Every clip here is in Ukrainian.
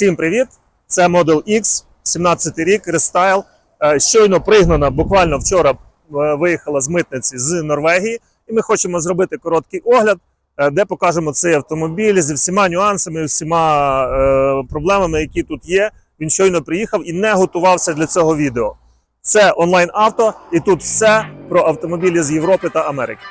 Всім привіт! Це Model X, 17 рік, рестайл. Е, Щойно пригнана, буквально вчора е, виїхала з митниці з Норвегії, і ми хочемо зробити короткий огляд, е, де покажемо цей автомобіль зі всіма нюансами, всіма проблемами, які тут є. Він щойно приїхав і не готувався для цього відео. Це онлайн авто, і тут все про автомобілі з Європи та Америки.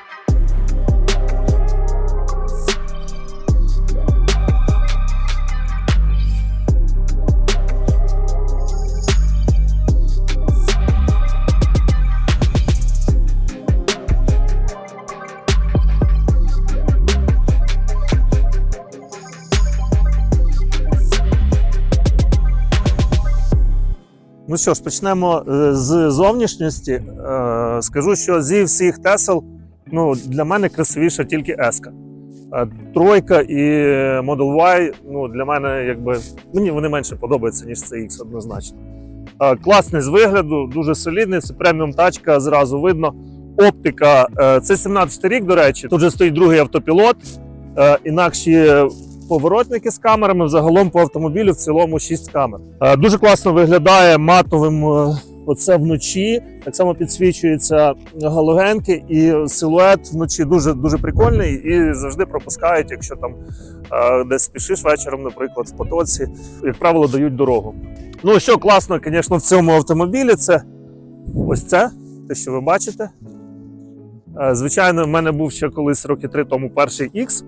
Ну що ж, почнемо е, з зовнішньості. Е, Скажу, що зі всіх Тесел ну, для мене красивіша тільки S. Тройка і Model Y ну, для мене якби мені вони менше подобаються, ніж CX однозначно. Е, Класний з вигляду, дуже солідний, це преміум тачка, зразу видно. Оптика, е, це 17 рік, до речі. Тут же стоїть другий автопілот, е, інакші поворотники з камерами. Взагалом по автомобілю в цілому 6 камер. Е, Дуже класно виглядає матовим. е, Оце вночі так само підсвічуються галогенки, і силует вночі дуже дуже прикольний і завжди пропускають, якщо там е, десь спішиш вечором, наприклад, в потоці, як правило, дають дорогу. Ну що класно, звісно, в цьому автомобілі це ось це, те, що ви бачите. Звичайно, в мене був ще колись роки три тому перший X,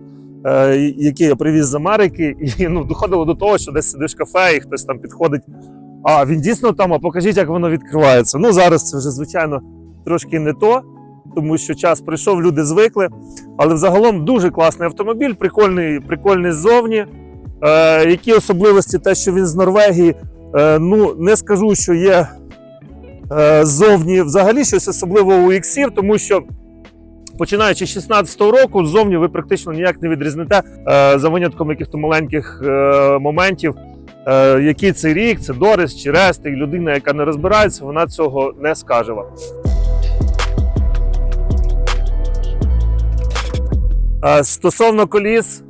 який я привіз з Америки, і ну, доходило до того, що десь сидиш в кафе, і хтось там підходить. А він дійсно там, а покажіть, як воно відкривається. Ну зараз це вже звичайно трошки не то, тому що час прийшов, люди звикли. Але взагалом дуже класний автомобіль, прикольний, прикольний ззовні. Е, які особливості, те, що він з Норвегії, е, ну не скажу, що є е, ззовні взагалі щось особливого у іксів, тому що. Починаючи з 16-го року, ззовні ви практично ніяк не відрізнете е, за винятком якихось маленьких е, моментів, е, який це рік, це Дорис чи Рест, і людина, яка не розбирається, вона цього не скаже вам. Стосовно коліс,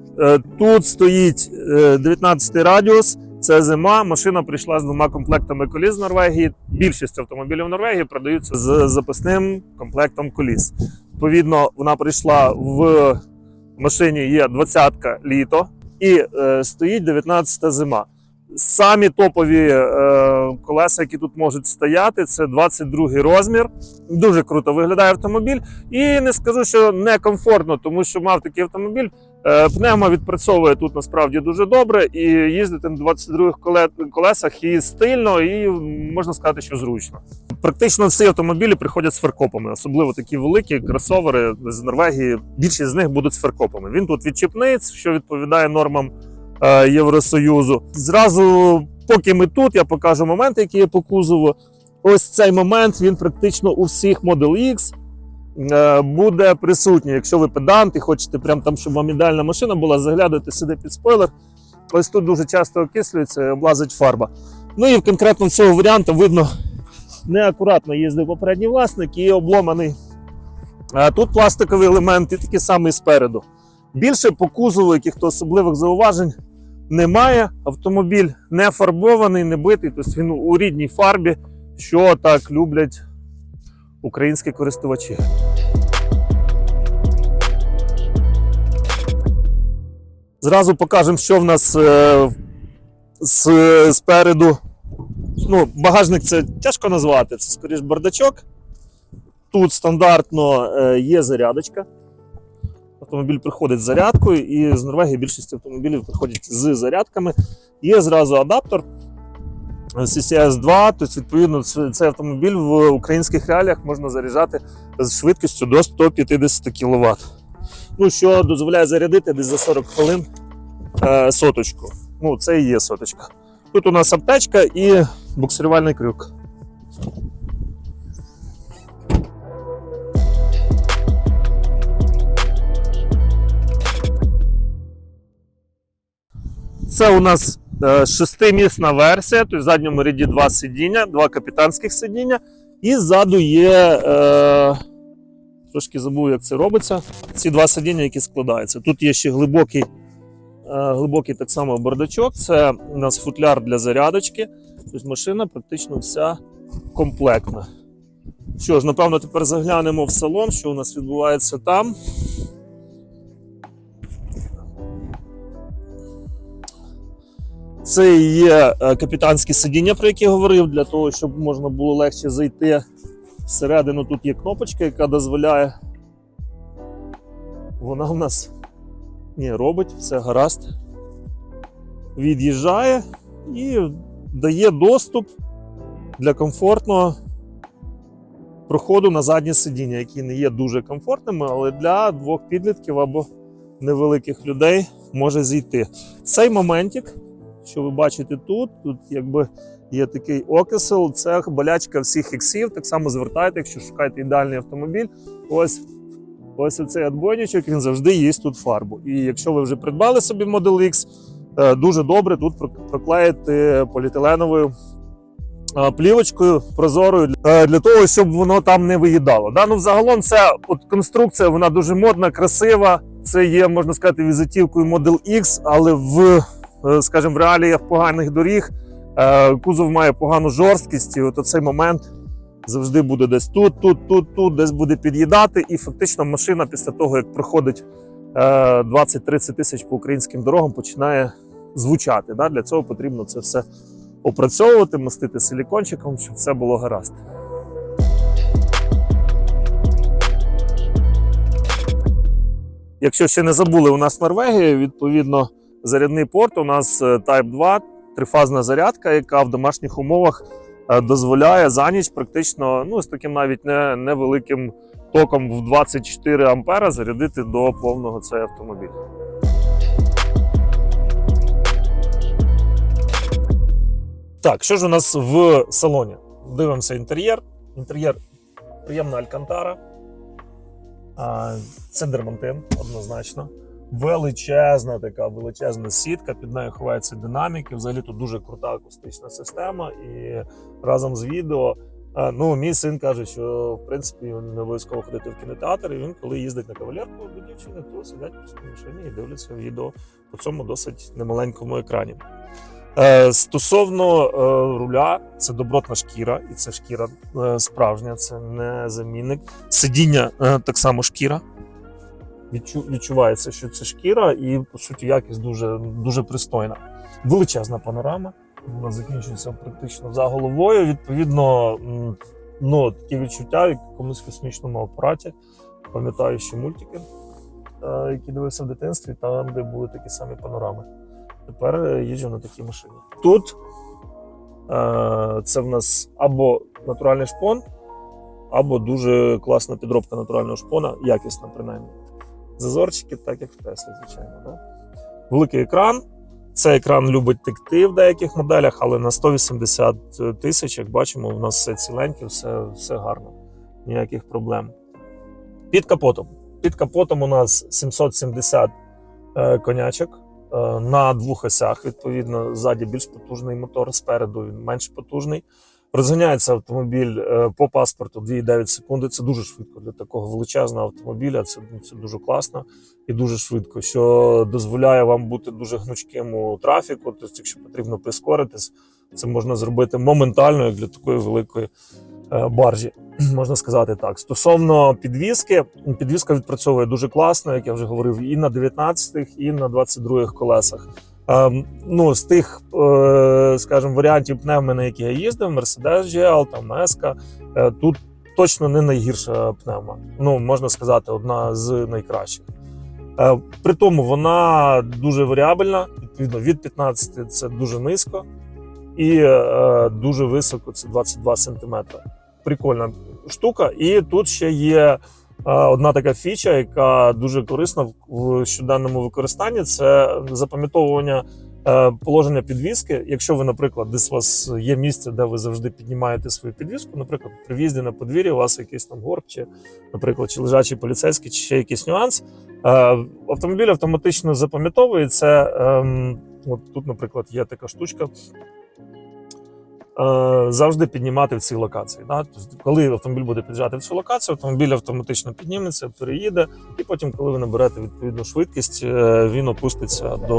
тут стоїть е, 19 радіус. Це зима. Машина прийшла з двома комплектами коліс з Норвегії. Більшість автомобілів Норвегії продаються з запасним комплектом коліс. Відповідно, вона прийшла в машині є 20-ка літо і е, стоїть 19-та зима. Самі топові е, колеса, які тут можуть стояти, це 22 розмір. Дуже круто виглядає автомобіль. І не скажу, що некомфортно, тому що мав такий автомобіль. Е, Пневма відпрацьовує тут насправді дуже добре, і їздити на 22 коле- колесах і стильно, і можна сказати, що зручно. Практично всі автомобілі приходять з фаркопами, особливо такі великі кросовери з Норвегії. Більшість з них будуть з фаркопами. Він тут відчіпний, що відповідає нормам е, Євросоюзу. Зразу, поки ми тут, я покажу моменти, які є по кузову. Ось цей момент він практично у всіх Model X буде присутній. Якщо ви педант і хочете прям там, щоб вам ідеальна машина була, заглядати сюди під спойлер. Ось тут дуже часто окислюється і облазить фарба. Ну і конкретно в цього варіанту видно неакуратно їздив попередній власник і обломаний. А тут пластиковий елемент і такий самий спереду. Більше по кузову якихось особливих зауважень немає. Автомобіль не фарбований, не битий, тобто він у рідній фарбі, що так люблять українські користувачі. Зразу покажемо, що в нас е, з, спереду. Ну, багажник це тяжко назвати, це скоріш бардачок. Тут стандартно е, є зарядочка. Автомобіль приходить з зарядкою, і з Норвегії більшість автомобілів приходять з зарядками. Є зразу адаптер CCS 2, тобто, відповідно, цей автомобіль в українських реаліях можна заряджати з швидкістю до 150 кВт. Ну, що дозволяє зарядити десь за 40 хвилин е, соточку. Ну, це і є соточка. Тут у нас аптечка і буксирувальний крюк. Це у нас е, шестимісна версія, тобто в задньому ряді два сидіння, два капітанських сидіння. І ззаду є. Е, трошки забув, як це робиться. Ці два сидіння, які складаються. Тут є ще глибокий глибокий так само бардачок. Це у нас футляр для зарядочки. Тобто машина практично вся комплектна. Що ж, напевно, тепер заглянемо в салон, що у нас відбувається там. Це є е, капітанське сидіння, про яке я говорив, для того, щоб можна було легше зайти всередину. Тут є кнопочка, яка дозволяє. Вона в нас ні, робить, все гаразд. Від'їжджає і дає доступ для комфортного проходу на заднє сидіння, які не є дуже комфортними, але для двох підлітків або невеликих людей може зійти. Цей моментик, що ви бачите тут, тут якби є такий окисел, це болячка всіх іксів. Так само звертайте, якщо шукаєте ідеальний автомобіль. Ось ось цей отбойничок, він завжди їсть тут фарбу. І якщо ви вже придбали собі Model X, е, дуже добре тут проклеїти поліетиленовою е, плівочкою прозорою е, для того, щоб воно там не виїдало. Да? Ну, взагалом, ця от конструкція вона дуже модна, красива. Це є, можна сказати, візитівкою Model X, але в, скажімо, в реаліях поганих доріг е, кузов має погану жорсткість, і от цей момент завжди буде десь тут, тут, тут, тут, десь буде під'їдати. І фактично машина після того, як проходить е, 20-30 тисяч по українським дорогам, починає звучати. Для цього потрібно це все опрацьовувати, мастити силікончиком, щоб все було гаразд. Якщо ще не забули, у нас Норвегія, відповідно, зарядний порт. У нас е, Type 2, трифазна зарядка, яка в домашніх умовах е, дозволяє за ніч практично ну, з таким навіть не, невеликим током в 24 ампера зарядити до повного цей автомобіль. Так, що ж у нас в салоні? Дивимося інтер'єр. Інтер'єр приємна алькантара. Це дермантин, однозначно. Величезна така величезна сітка, під нею ховаються динаміки. Взагалі тут дуже крута акустична система. І разом з відео. Ну, мій син каже, що в принципі не обов'язково ходити в кінотеатр. І він, коли їздить на кавалерку до дівчини, то сидять просто в машині і дивляться відео по цьому досить немаленькому екрані. Е, Стосовно е, руля, це добротна шкіра, і це шкіра е, справжня, це не замінник. Сидіння е, так само шкіра. Відчу, відчувається, що це шкіра, і по суті якість дуже, дуже пристойна. Величезна панорама. Вона закінчується практично за головою. Відповідно, ну, такі відчуття, як в якомусь космічному апараті. Пам'ятаю ще мультики, е, які дивився в дитинстві, там, де були такі самі панорами. Тепер е, їжджу на такій машині. Тут е, це в нас або натуральний шпон, або дуже класна підробка натурального шпона, якісна принаймні. Зазорчики, так як в Теслі, звичайно. Да? Великий екран. Цей екран любить текти в деяких моделях, але на 180 тисяч, як бачимо, у нас все ціленьке, все, все гарно, ніяких проблем. Під капотом. Під капотом у нас 770 е, конячок е, на двох осях. Відповідно, ззаді більш потужний мотор, спереду він менш потужний. Розганяється автомобіль е, по паспорту 2,9 секунди. Це дуже швидко для такого величезного автомобіля. Це, це дуже класно і дуже швидко, що дозволяє вам бути дуже гнучким у трафіку. Тобто, якщо потрібно прискоритись, це можна зробити моментально, як для такої великої е, баржі. Можна сказати так. Стосовно підвіски, підвіска відпрацьовує дуже класно, як я вже говорив, і на 19-х, і на 22-х колесах. Ем, ну, з тих, е, скажімо, варіантів пневми, на які я їздив, Mercedes GL, там S, е, тут точно не найгірша пневма. Ну, можна сказати, одна з найкращих. Е, При тому вона дуже варіабельна, відповідно, від 15 це дуже низько, і е, дуже високо це 22 см. Прикольна штука. І тут ще є одна така фіча, яка дуже корисна в- щоденному використанні. Це запам'ятовування е, положення підвіски. Якщо ви, наприклад, десь у вас є місце, де ви завжди піднімаєте свою підвіску, наприклад, при в'їзді на подвір'я у вас якийсь там горб, чи, наприклад, чи лежачий поліцейський, чи ще якийсь нюанс. Е, Автомобіль автоматично запам'ятовує це. ем, От тут, наприклад, є така штучка. Завжди піднімати в цій локації. Да? Тобто, коли автомобіль буде під'їжджати в цю локацію, автомобіль автоматично підніметься, переїде, і потім, коли ви наберете відповідну швидкість, е, він опуститься до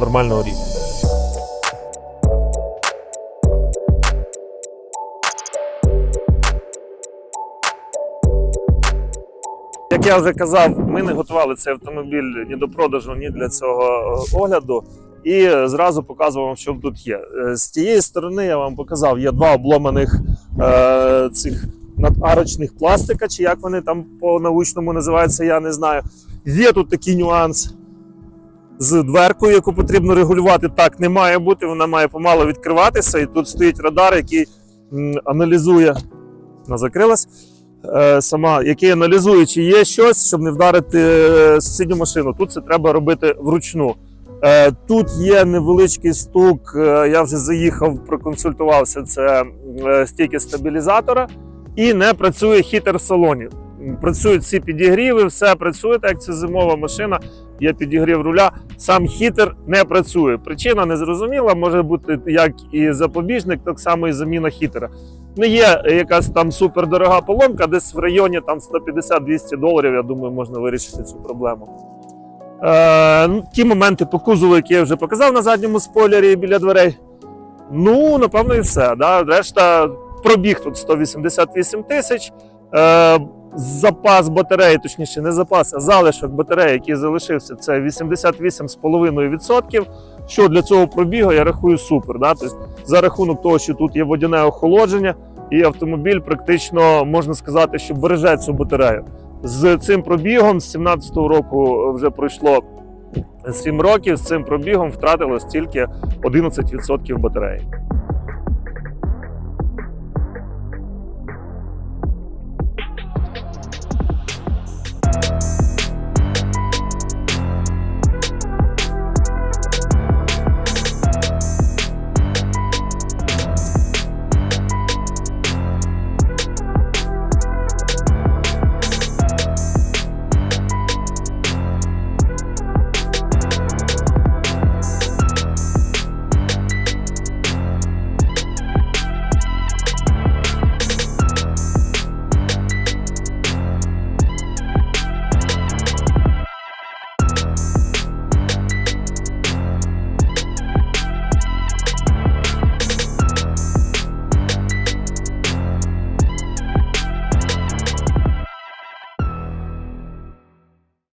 нормального рівня. Як я вже казав, ми не готували цей автомобіль ні до продажу, ні для цього е, огляду. І зразу показував вам, що тут є. Е, З тієї сторони я вам показав, є два обломаних е, цих надарочних пластика, чи як вони там по-научному називаються, я не знаю. Є тут такий нюанс з дверкою, яку потрібно регулювати. Так не має бути, вона має помало відкриватися. І тут стоїть радар, який аналізує. Вона закрилась е, сама, який аналізує, чи є щось, щоб не вдарити е, сусідню машину. Тут це треба робити вручну. Е, Тут є невеличкий стук. е, Я вже заїхав, проконсультувався. Це е, стійки стабілізатора, і не працює хітер в салоні. Працюють всі підігріви, все працює, так як це зимова машина. Є підігрів руля. Сам хітер не працює. Причина незрозуміла, може бути як і запобіжник, так само і заміна хітера. Не є якась там супердорога поломка, десь в районі там 150-200 доларів. Я думаю, можна вирішити цю проблему. Е, ну, ті моменти по кузову, які я вже показав на задньому спойлері біля дверей. Ну, напевно, і все. Да? Решта пробіг тут 188 тисяч. Е, запас батареї, точніше, не запас, а залишок батареї, який залишився, це 88,5%. Що для цього пробігу я рахую супер. Да? Тобто, за рахунок того, що тут є водяне охолодження, і автомобіль практично можна сказати, що береже цю батарею. З цим пробігом з 17-го року вже пройшло 7 років. З цим пробігом втратилось тільки 11% батареї.